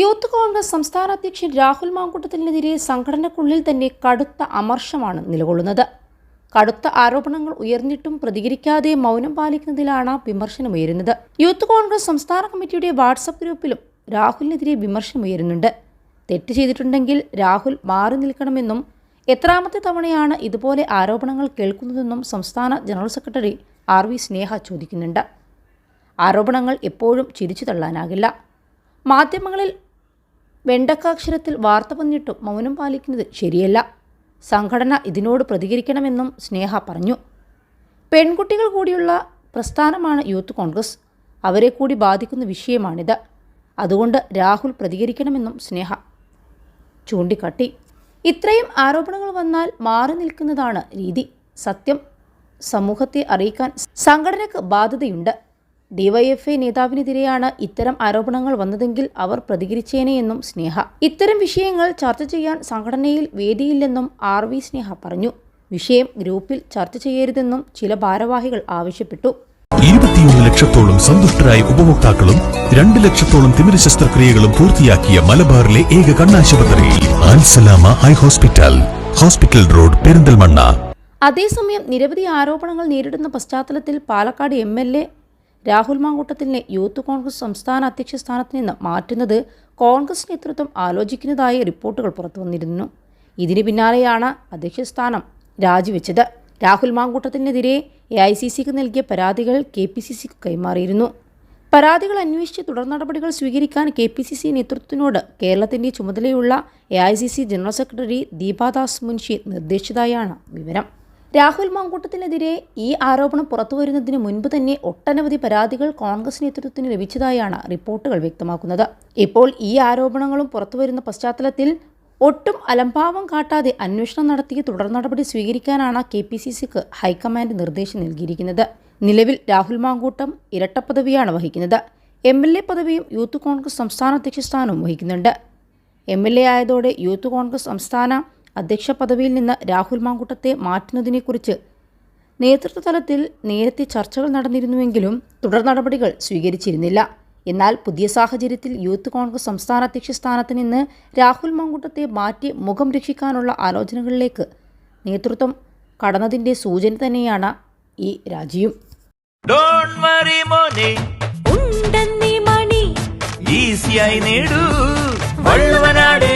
Youth Congress സംസ്ഥാന അധ്യക്ഷൻ രാഹുൽ മാങ്കൂട്ടത്തിനെതിരെ സംഘടനക്കുള്ളിൽ തന്നെ കടുത്ത അമർഷമാണ് നിലകൊള്ളുന്നത്. കടുത്ത ആരോപണങ്ങൾ ഉയർന്നിട്ടും പ്രതികരിക്കാതെ മൗനം പാലിക്കുന്നതിലാണ് വിമർശനമുയരുന്നത്. യൂത്ത് കോൺഗ്രസ് സംസ്ഥാന കമ്മിറ്റിയുടെ വാട്സപ്പ് ഗ്രൂപ്പിലും രാഹുലിനെതിരെ വിമർശനമുയരുന്നുണ്ട്. തെറ്റ് ചെയ്തിട്ടുണ്ടെങ്കിൽ രാഹുൽ മാറി നിൽക്കണമെന്നും എത്രാമത്തെ തവണയാണ് ഇതുപോലെ ആരോപണങ്ങൾ കേൾക്കുന്നതെന്നും സംസ്ഥാന general secretary R V Sneha ചോദിക്കുന്നുണ്ട്. ആരോപണങ്ങൾ എപ്പോഴും ചിരിച്ചു തള്ളാനാകില്ല. മാധ്യമങ്ങളിൽ വെണ്ടക്കാക്ഷരത്തിൽ വാർത്ത വന്നിട്ടും മൗനം പാലിക്കുന്നത് ശരിയല്ല. സംഘടന ഇതിനോട് പ്രതികരിക്കണമെന്നും സ്നേഹ പറഞ്ഞു. പെൺകുട്ടികൾ കൂടിയുള്ള പ്രസ്ഥാനമാണ് യൂത്ത് കോൺഗ്രസ്. അവരെ കൂടി ബാധിക്കുന്ന വിഷയമാണിത്. അതുകൊണ്ട് രാഹുൽ പ്രതികരിക്കണമെന്നും സ്നേഹ ചൂണ്ടിക്കാട്ടി. ഇത്രയും ആരോപണങ്ങൾ വന്നാൽ മാറി നിൽക്കുന്നതാണ് രീതി. സത്യം. സമൂഹത്തെ അറിയിക്കാൻ സംഘടനയ്ക്ക് ബാധ്യതയുണ്ട്. ഡിവൈഎഫ്ഐ നേതാവിനെതിരെയാണ് ഇത്തരം ആരോപണങ്ങൾ വന്നതെങ്കിൽ അവർ പ്രതികരിച്ചേനെയെന്നും സ്നേഹ. ഇത്തരം വിഷയങ്ങൾ ചർച്ച ചെയ്യാൻ സംഘടനയിൽ വേദിയില്ലെന്നും ആർ വി സ്നേഹ പറഞ്ഞു. വിഷയം ഗ്രൂപ്പിൽ ചർച്ച ചെയ്യരുതെന്നും ചില ഭാരവാഹികൾ ആവശ്യപ്പെട്ടു. ഇരുപത്തിയൊന്ന് ലക്ഷത്തോളം സന്തുഷ്ടരായ ഉപഭോക്താക്കളും രണ്ട് ലക്ഷത്തോളം തിമിര ശസ്ത്രക്രിയകളും പൂർത്തിയാക്കിയ മലബാറിലെ ഏക കണ്ണാശുപത്രി Ansalama eye hospital hospital road Perinthalmanna. അതേസമയം നിരവധി ആരോപണങ്ങൾ നേരിടുന്ന പശ്ചാത്തലത്തിൽ Palakkad M L A Rahul മാങ്കൂട്ടത്തിനെ youth Congress സംസ്ഥാന അധ്യക്ഷ സ്ഥാനത്ത് നിന്ന് മാറ്റുന്നത് കോൺഗ്രസ് നേതൃത്വം ആലോചിക്കുന്നതായി റിപ്പോർട്ടുകൾ പുറത്തുവന്നിരുന്നു ഇതിന് പിന്നാലെയാണ് അധ്യക്ഷ സ്ഥാനം രാജിവെച്ചത്. രാഹുൽ മാങ്കൂട്ടത്തിനെതിരെ എ ഐ സി സിക്ക് നൽകിയ പരാതികൾ കെ പി സി സിക്ക് കൈമാറിയിരുന്നു. പരാതികൾ അന്വേഷിച്ച് തുടർ നടപടികൾ സ്വീകരിക്കാൻ കെ പി സി സി നേതൃത്വത്തിനോട് കേരളത്തിന്റെ ചുമതലയുള്ള A I C C general secretary Deepadas Munshi നിർദ്ദേശിച്ചതായാണ് വിവരം. രാഹുൽ മാങ്കൂട്ടത്തിനെതിരെ ഈ ആരോപണം പുറത്തുവരുന്നതിന് മുൻപ് തന്നെ ഒട്ടനവധി പരാതികൾ കോൺഗ്രസ് നേതൃത്വത്തിന് ലഭിച്ചതായാണ് റിപ്പോർട്ടുകൾ വ്യക്തമാക്കുന്നത്. ഇപ്പോൾ ഈ ആരോപണങ്ങളും പുറത്തുവരുന്ന പശ്ചാത്തലത്തിൽ ഒട്ടും അലംഭാവം കാട്ടാതെ അന്വേഷണം നടത്തി തുടർ നടപടി സ്വീകരിക്കാനാണ് കെ പി സി സിക്ക് ഹൈക്കമാൻഡ് നിർദ്ദേശം നൽകിയിരിക്കുന്നത്. നിലവിൽ രാഹുൽ മാങ്കൂട്ടം ഇരട്ട പദവിയാണ് വഹിക്കുന്നത്. എം എൽ എ പദവിയും യൂത്ത് കോൺഗ്രസ് സംസ്ഥാന അധ്യക്ഷ സ്ഥാനവും വഹിക്കുന്നുണ്ട്. എം എൽ എ ആയതോടെ യൂത്ത് കോൺഗ്രസ് സംസ്ഥാന അധ്യക്ഷ പദവിയിൽ നിന്ന് രാഹുൽ മാങ്കൂട്ടത്തെ മാറ്റുന്നതിനെക്കുറിച്ച് നേതൃത്വതലത്തിൽ നേരത്തെ ചർച്ചകൾ നടന്നിരുന്നുവെങ്കിലും തുടർ നടപടികൾ സ്വീകരിച്ചിരുന്നില്ല. എന്നാൽ പുതിയ സാഹചര്യത്തിൽ യൂത്ത് കോൺഗ്രസ് സംസ്ഥാന അധ്യക്ഷ സ്ഥാനത്ത് നിന്ന് രാഹുൽ മാങ്കൂട്ടത്തെ മാറ്റി മുഖം രക്ഷിക്കാനുള്ള ആലോചനകളിലേക്ക് നേതൃത്വം കടന്നതിന്റെ സൂചന തന്നെയാണ് ഈ രാജിയും. ഡോണ്ട് വറി മോനെ. ഉണ്ടെന്നീ മണി. ഈസിയായി നേടൂ. വള്ളുവനാട്.